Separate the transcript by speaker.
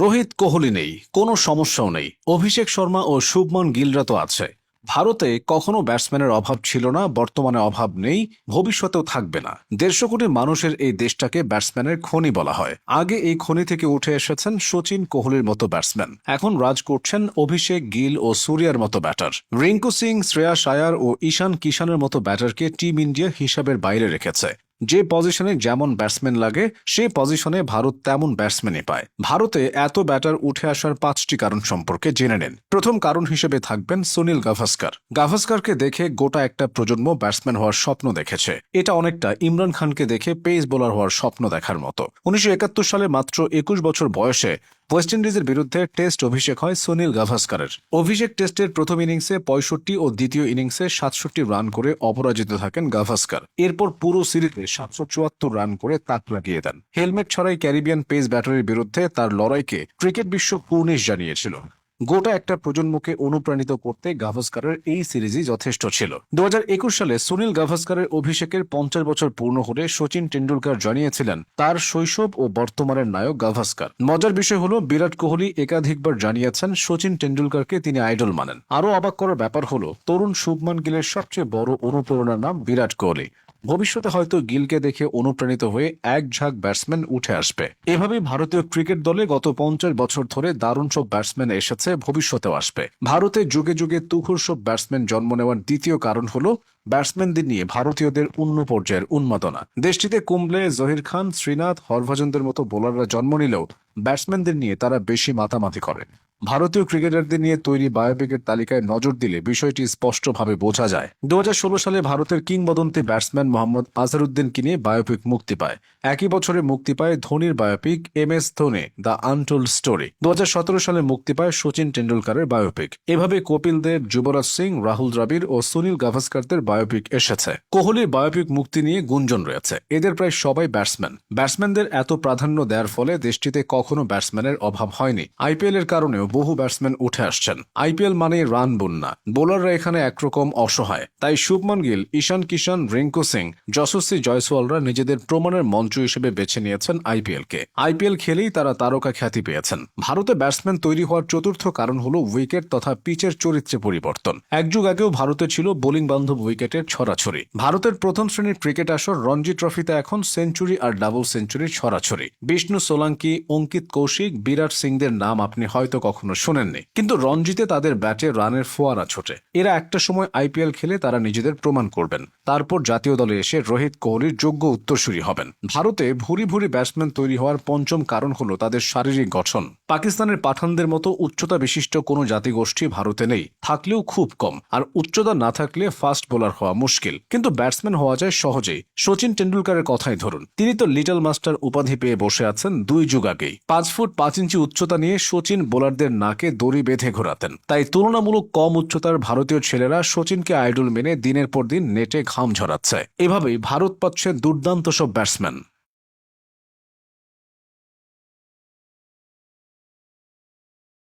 Speaker 1: রোহিত কোহলি নেই, কোনো সমস্যাও নেই। অভিষেক শর্মা ও শুভমন গিলরা তো আছে। ভারতে কখনো ব্যাটসম্যানের অভাব ছিল না, বর্তমানে অভাব নেই, ভবিষ্যতেও থাকবে না। দেড়শো কোটি মানুষের এই দেশটাকে ব্যাটসম্যানের খনি বলা হয়। আগে এই খনি থেকে উঠে এসেছেন সচিন কোহলির মতো ব্যাটসম্যান। এখন রাজ করছেন অভিষেক গিল ও সুরিয়ার মতো ব্যাটার। রিঙ্কু সিং, শ্রেয়া শায়ার ও ঈশান কিষানের মতো ব্যাটারকে টিম ইন্ডিয়া হিসাবের বাইরে রেখেছে। যে পজিশনে যেমন ব্যাটসম্যান লাগে সেই পজিশনে ভারত তেমন ব্যাটসম্যানই পায়। ভারতে এত ব্যাটার উঠে আসার পাঁচটি কারণ সম্পর্কে জেনে নেন। প্রথম কারণ হিসেবে থাকবেন সুনীল গাভাস্কার। গাভাস্কারকে দেখে গোটা একটা প্রজন্ম ব্যাটসম্যান হওয়ার স্বপ্ন দেখেছে। এটা অনেকটা ইমরান খানকে দেখে পেস বোলার হওয়ার স্বপ্ন দেখার মতো। উনিশশো একাত্তর সালে মাত্র একুশ বছর বয়সে ওয়েস্ট ইন্ডিজের বিরুদ্ধে টেস্ট অভিষেক হয় সুনীল গাভাস্কারের। অভিষেক টেস্টের প্রথম ইনিংসে পঁয়ষট্টি ও দ্বিতীয় ইনিংসে সাতষট্টি রান করে অপরাজিত থাকেন গাভাস্কার। এরপর পুরো সিরিজে সাতশো চুয়াত্তর রান করে তাক লাগিয়ে দেন। হেলমেট ছড়াই ক্যারিবিয়ান পেস ব্যাটারির বিরুদ্ধে তার লড়াইকে ক্রিকেট বিশ্ব কুর্নিশ জানিয়েছিল। গোটা একটা প্রজন্মকে অনুপ্রাণিত করতে গাভাস্কারের এই সিরিজই যথেষ্ট ছিল। দু হাজার একুশ সালে সুনীল গাভাস্কারের অভিষেকের পঞ্চাশ বছর পূর্ণ হলে সচিন টেন্ডুলকার জানিয়েছিলেন, তার শৈশব ও বর্তমানের নায়ক গাভাস্কার। মজার বিষয় হলো, বিরাট কোহলি একাধিকবার জানিয়েছেন সচিন টেন্ডুলকারকে তিনি আইডল মানেন। আরও অবাক করার ব্যাপার হলো, তরুণ শুভমান গিলের সবচেয়ে বড় অনুপ্রেরণার নাম বিরাট কোহলি। ভবিষ্যতে হয়তো গিলকে দেখে অনুপ্রাণিত হয়ে এক ঝাঁক ব্যাটসম্যান উঠে আসবে। এভাবেই ভারতীয় ক্রিকেট দলে গত পঞ্চাশ বছর ধরে দারুণ সব ব্যাটসম্যান এসেছে, ভবিষ্যতেও আসবে। ভারতে যুগে যুগে তুখুর সব ব্যাটসম্যান জন্ম নেওয়ার দ্বিতীয় কারণ হলো ব্যাটসম্যানদের নিয়ে ভারতীয়দের অন্য পর্যায়ের উন্মাদনা। দেশটিতে কুম্বলে, জহির খান, শ্রীনাথ, হরভজনদের মতো বোলাররা জন্ম নিলেও ব্যাটসম্যানদের নিয়ে তারা বেশি মাতামাতি করে ভারতীয় ক্রিকেটারদের নিয়ে তৈরি বায়োপিকের তালিকায় নজর দিলে বিষয়টি স্পষ্টভাবে বোঝা যায়। দু সালে ভারতের কিংবদন্তি ব্যাটসম্যান মোহাম্মদ আজহারউদ্দিনকে নিয়ে বায়োপিক মুক্তি পায়। একই বছরে মুক্তি পায় ধোনির biopic M S Dhoni, the untold story. দু হাজার সতেরো সালে মুক্তি পায় সচিন টেন্ডুলকারের বায়োপিক। এভাবে কপিল দেব, যুবরাজ সিং, রাহুল দ্রাবিড় ও সুনীল গাভাস্কারদের বায়োপিক এসেছে। কোহলির বায়োপিক মুক্তি নিয়ে গুঞ্জন রয়েছে। এদের প্রায় সবাই ব্যাটসম্যান। ব্যাটসম্যানদের এত প্রাধান্য দেওয়ার ফলে দেশটিতে কখনো ব্যাটসম্যানের অভাব হয়নি। আইপিএল এর কারণেও বহু ব্যাটসম্যান উঠে আসছেন। আইপিএল মানে রান বন্যা। বোলাররা এখানে একরকম অসহায়। তাই শুভমন গিল, ঈশান কিষান, রিঙ্কু সিং, যশস্বী জয়সওয়ালরা নিজেদের প্রমাণের মঞ্চ হিসেবে বেছে নিয়েছেন আইপিএল কে আইপিএল খেলেই তারা তারকা খ্যাতি পেয়েছেন। ভারতে ব্যাটসম্যান তৈরি হওয়ার চতুর্থ কারণ হল উইকেট তথা পিচের চরিত্রে পরিবর্তন। এক যুগ আগেও ভারতে ছিল বোলিং বান্ধব উইকেটের ছড়াছড়ি। ভারতের প্রথম শ্রেণির ক্রিকেট আসর রঞ্জি ট্রফিতে এখন সেঞ্চুরি আর ডাবল সেঞ্চুরির ছড়াছড়ি। বিষ্ণু সোলাঙ্কি অঙ্কিত কৌশিক, বিরাট সিংদের নাম আপনি হয়তো কখনো শোনেননি। কিন্তু রঞ্জিতে তাদের ব্যাটে রানের ফোয়ারা ছোটে। এরা একটা সময় আইপিএল খেলে তারা নিজেদের প্রমাণ করবেন। তারপর জাতীয় দলে এসে রোহিত কোহলির যোগ্য উত্তরসূরি হবেন। ভারতে ভুরি ভুরি ব্যাটসম্যান তৈরি হওয়ার পঞ্চম কারণ হলো তাদের শারীরিক গঠন। পাকিস্তানের পাঠানদের মতো উচ্চতা বিশিষ্ট কোনো জাতিগোষ্ঠী ভারতে নেই। থাকলেও খুব কম। আর উচ্চতা না থাকলে ফাস্ট বোলার হওয়া মুশকিল। কিন্তু ব্যাটসম্যান হওয়া যায় সহজেই। সচিন টেন্ডুলকারের কথাই ধরুন। তিনি তো লিটল মাস্টার উপাধি পেয়ে বসে আছেন দুই যুগ আগেই। পাঁচ ফুট পাঁচ ইঞ্চি উচ্চতা নিয়ে শচীন বোলারদের নাকে দড়ি বেঁধে ঘোরাতেন। তাই তুলনামূলক কম উচ্চতার ভারতীয় ছেলেরা শচীনকে আইডল মেনে দিনের পর দিন নেটে ঘাম ঝরাচ্ছে। এভাবেই ভারত পাচ্ছে দুর্দান্ত সব ব্যাটসম্যান।